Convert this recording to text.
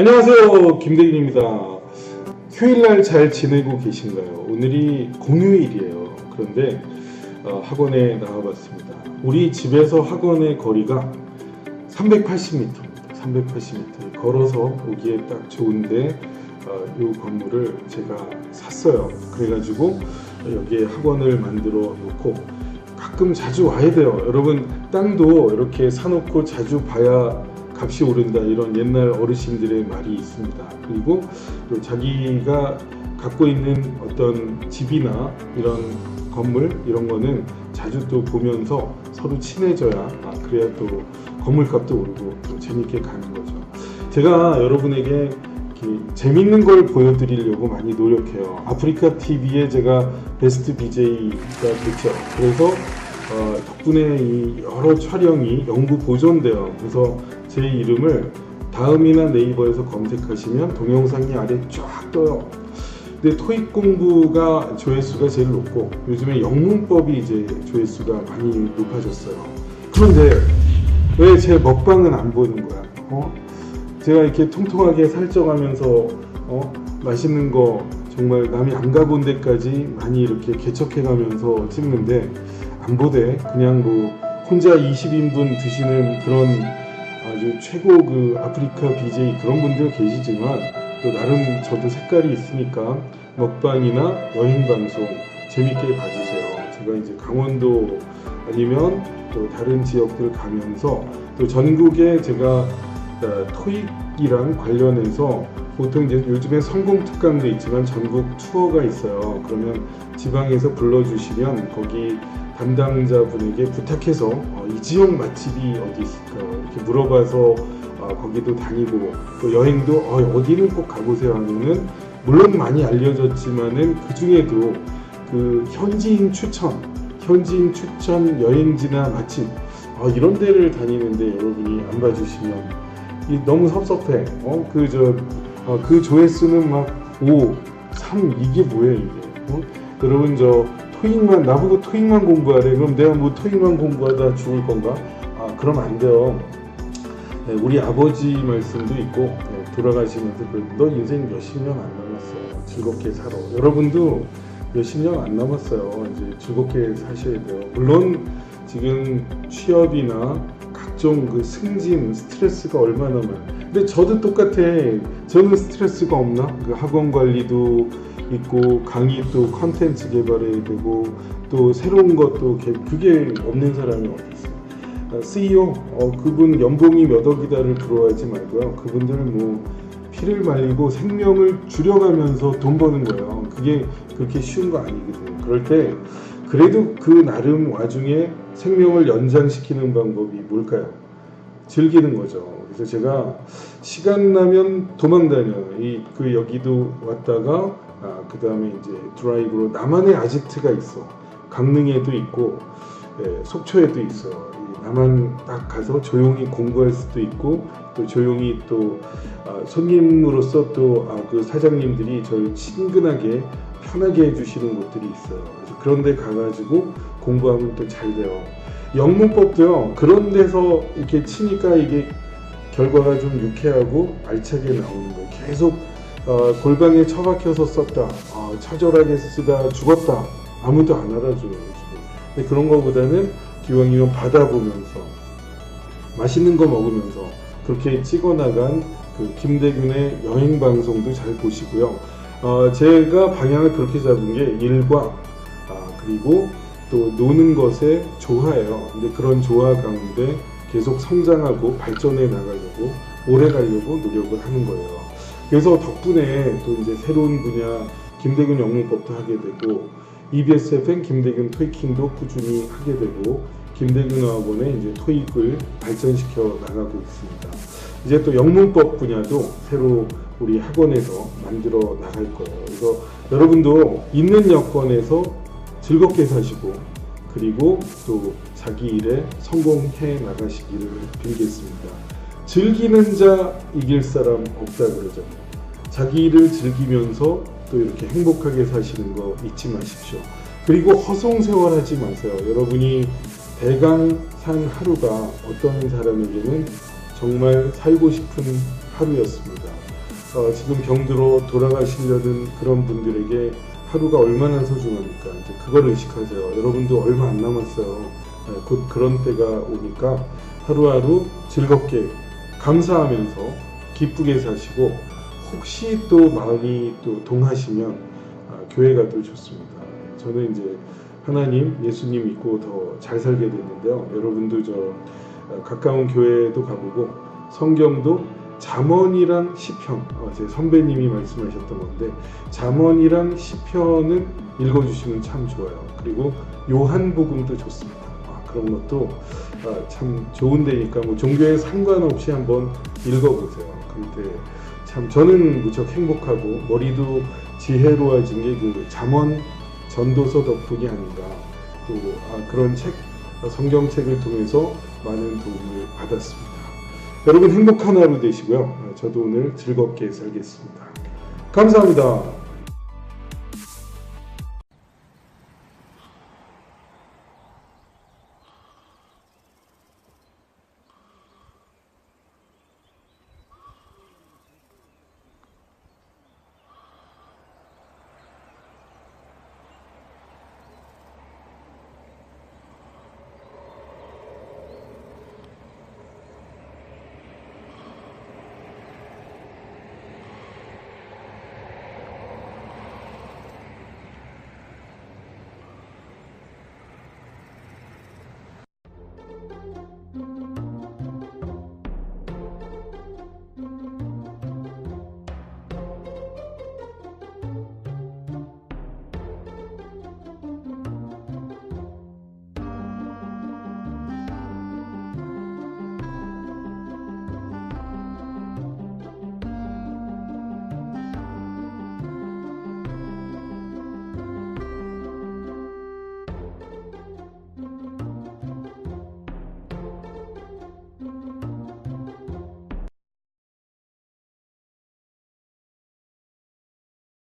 안녕하세요. 김대균입니다. 휴일날 잘 지내고 계신가요? 오늘이 공휴일이에요. 그런데 어, 학원에 나와봤습니다. 우리 집에서 학원의 거리가 380m입니다. 380m. 걸어서 오기에 딱 좋은데 어, 이 건물을 제가 샀어요. 그래가지고 여기에 학원을 만들어 놓고 가끔 자주 와야 돼요. 여러분 땅도 이렇게 사놓고 자주 봐야 값이 오른다 이런 옛날 어르신들의 말이 있습니다. 그리고 또 자기가 갖고 있는 어떤 집이나 이런 건물 이런 거는 자주 또 보면서 서로 친해져야 아, 그래야 또 건물값도 오르고 또 재밌게 가는 거죠. 제가 여러분에게 재밌는 걸 보여드리려고 많이 노력해요. 아프리카 TV에 제가 베스트 BJ가 됐죠. 그래서 어, 덕분에 이 여러 촬영이 영구 보존돼요. 그래서 제 이름을 다음이나 네이버에서 검색하시면 동영상이 아래 쫙 떠요. 근데 토익 공부가 조회수가 제일 높고 요즘에 영문법이 이제 조회수가 많이 높아졌어요. 그런데 왜 제 먹방은 안 보이는 거야? 어? 제가 이렇게 통통하게 살쪄가면서 어? 맛있는 거 정말 남이 안 가본 데까지 많이 이렇게 개척해가면서 찍는데 안 보대. 그냥 뭐 혼자 20인분 드시는 그런 아주 최고 그 아프리카 BJ 그런 분들 계시지만 또 나름 저도 색깔이 있으니까 먹방이나 여행 방송 재밌게 봐주세요. 제가 이제 강원도 아니면 또 다른 지역들 가면서 또 전국에 제가 어, 토익이랑 관련해서 보통 이제 요즘에 성공 특강도 있지만 전국 투어가 있어요. 그러면 지방에서 불러주시면 거기 담당자분에게 부탁해서 어, 이 지역 맛집이 어디 있을까 이렇게 물어봐서 어, 거기도 다니고 또 여행도 어, 어디는 꼭 가보세요 하면은 물론 많이 알려졌지만은 그 중에도 그 현지인 추천, 현지인 추천 여행지나 맛집 어, 이런 데를 다니는데 여러분이 안 봐주시면 이 너무 섭섭해. 어 그저그 조회수는 막 5, 3 이게 뭐야 이게? 어? 여러분 저 토익만 나보고 토익만 공부하래. 그럼 내가 뭐 토익만 공부하다 죽을 건가? 아 그럼 안 돼요. 네, 우리 아버지 말씀도 있고 네, 돌아가시면서 그, 너 인생 몇십 년 안 남았어. 즐겁게 살아. 여러분도 몇십 년 안 남았어요. 이제 즐겁게 사셔야 돼요. 물론 지금 취업이나 각종 그 승진 스트레스가 얼마나 많아. 근데 저도 똑같아. 저는 스트레스가 없나? 그 학원 관리도 있고 강의 또 컨텐츠 개발해야 되고 또 새로운 것도 개- 그게 없는 사람이 어디 있어요? 아, CEO 어, 그분 연봉이 몇 억이다를 부러워하지 말고요. 그분들은 뭐 피를 말리고 생명을 줄여가면서 돈 버는 거예요. 그게 그렇게 쉬운 거 아니거든요. 그럴 때 그래도 그 나름 와중에 생명을 연장시키는 방법이 뭘까요? 즐기는 거죠. 그래서 제가 시간 나면 도망 다녀요. 이 그 여기도 왔다가 아, 그 다음에 이제 드라이브로 나만의 아지트가 있어. 강릉에도 있고 예, 속초에도 있어. 이 나만 딱 가서 조용히 공부할 수도 있고 또 조용히 또 아, 손님으로서 또그 사장님들이 저를 친근하게 편하게 해주시는 곳들이 있어요. 그런데 가가지고 공부하면 또 잘 돼요. 영문법도요. 그런 데서 이렇게 치니까 이게 결과가 좀 유쾌하고 알차게 나오는 거예요. 계속 어, 골방에 처박혀서 썼다. 아, 처절하게 쓰다 죽었다. 아무도 안 알아줘요. 근데 그런 거보다는 기왕이면 받아보면서 맛있는 거 먹으면서 그렇게 찍어나간 그 김대균의 여행 방송도 잘 보시고요. 어, 제가 방향을 그렇게 잡은 게 일과 아, 그리고 또 노는 것에 조화예요. 근데 그런 조화 가운데 계속 성장하고 발전해 나가려고 오래 가려고 노력을 하는 거예요. 그래서 덕분에 또 이제 새로운 분야 김대균 영문법도 하게 되고 EBS FM 김대균 토익킹도 꾸준히 하게 되고 김대균 학원의 이제 토익을 발전시켜 나가고 있습니다. 이제 또 영문법 분야도 새로 우리 학원에서 만들어 나갈 거예요. 그래서 여러분도 있는 여건에서 즐겁게 사시고 그리고 또 자기 일에 성공해 나가시기를 빌겠습니다. 즐기는 자 이길 사람 없다 그러잖아요. 자기 일을 즐기면서 또 이렇게 행복하게 사시는 거 잊지 마십시오. 그리고 허송세월하지 마세요. 여러분이 대강 산 하루가 어떤 사람에게는 정말 살고 싶은 하루였습니다. 어, 지금 병들어 돌아가시려는 그런 분들에게 하루가 얼마나 소중합니까? 이제 그걸 의식하세요. 여러분도 얼마 안 남았어요. 네, 곧 그런 때가 오니까 하루하루 즐겁게 감사하면서 기쁘게 사시고 혹시 또 마음이 또 동하시면 아, 교회 가도 좋습니다. 저는 이제 하나님, 예수님 믿고 더 잘 살게 됐는데요. 여러분도 저 어, 가까운 교회도 가보고 성경도 잠언이랑 시편, 어, 제 선배님이 말씀하셨던 건데 잠언이랑 시편을 읽어주시면 참 좋아요. 그리고 요한복음도 좋습니다. 아, 그런 것도 아, 참 좋은 데니까 뭐 종교에 상관없이 한번 읽어보세요. 그때 참 저는 무척 행복하고 머리도 지혜로워진 게 그 잠언 전도서 덕분이 아닌가. 또 아, 그런 책 성경책을 통해서 많은 도움을 받았습니다. 여러분 행복한 하루 되시고요. 아, 저도 오늘 즐겁게 살겠습니다. 감사합니다.